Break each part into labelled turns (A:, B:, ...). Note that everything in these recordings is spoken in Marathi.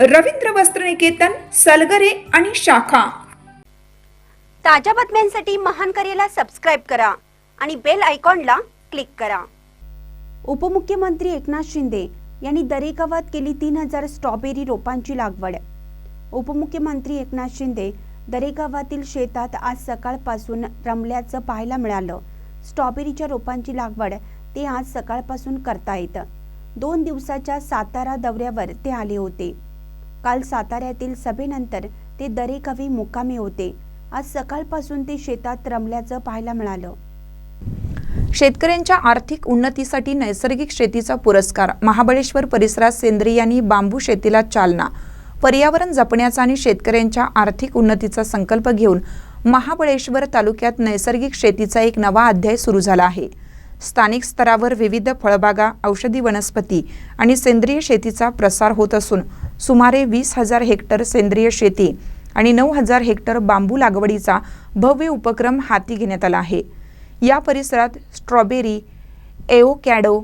A: रवींद्र वस्त्रनिकेतन सलगरे आणि शाखा.
B: ताज्या बातम्यांसाठी महान करेला सबस्क्राईब करा आणि बेल आयकॉनला क्लिक करा.
C: उपमुख्यमंत्री एकनाथ शिंदे यांनी दरेगावात केली तीन हजार स्ट्रॉबेरी रोपांची लागवड. उपमुख्यमंत्री एकनाथ शिंदे दरेगावातील शेतात आज सकाळपासून रमल्याचं पाहायला मिळालं. स्ट्रॉबेरीच्या रोपांची लागवड ते आज सकाळपासून करतायत. दोन दिवसाच्या सातारा दौऱ्यावर ते आले होते. काल साताऱ्यातील सभेनंतर ते दरेकवी मुक्कामी होते. आज सकाळपासून ते शेतात रमल्याचं पाहायला मिळालं.
A: शेतकऱ्यांच्या आर्थिक उन्नतीसाठी नैसर्गिक शेतीचा पुरस्कार महाबळेश्वर परिसरात सेंद्रियांनी बांबू शेतीला चालना पर्यावरण जपण्याचा आणि शेतकऱ्यांच्या आर्थिक उन्नतीचा संकल्प घेऊन महाबळेश्वर तालुक्यात नैसर्गिक शेतीचा एक नवा अध्याय सुरू झाला आहे. स्थानिक स्तरावर विविध फळबागा औषधी वनस्पती आणि सेंद्रिय शेतीचा प्रसार होत असून सुमारे वीस हजार हेक्टर सेंद्रिय शेती आणि नऊ हजार हेक्टर बांबू लागवडीचा भव्य उपक्रम हाती घेण्यात आला आहे. या परिसरात स्ट्रॉबेरी एओकॅडो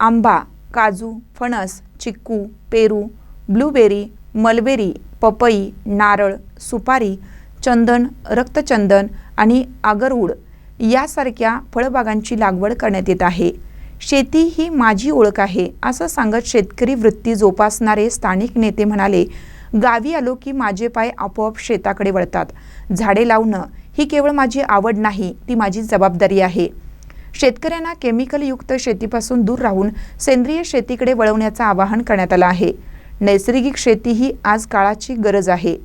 A: आंबा काजू फणस चिक्कू पेरू ब्लूबेरी मलबेरी पपई नारळ सुपारी चंदन रक्तचंदन आणि आगरऊड यासारख्या फळबागांची लागवड करण्यात येत आहे. शेती ही माझी ओळख आहे असं सांगत शेतकरी वृत्ती जोपासणारे स्थानिक नेते म्हणाले गावी आलो की माझे पाय आपोआप शेताकडे वळतात. झाडे लावणं ही केवळ माझी आवड नाही ती माझी जबाबदारी आहे. शेतकऱ्यांना केमिकलयुक्त शेतीपासून दूर राहून सेंद्रिय शेतीकडे वळवण्याचं आवाहन करण्यात आलं आहे. नैसर्गिक शेती ही आज काळाची गरज आहे.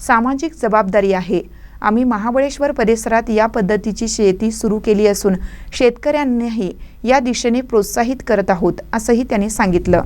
A: सामाजिक जबाबदारी आहे. आम्ही महाबळेश्वर परिसरात या पद्धतीची शेती सुरू केली असून शेतकऱ्यांनाही या दिशेने प्रोत्साहित करत आहोत असंही त्यांनी सांगितलं.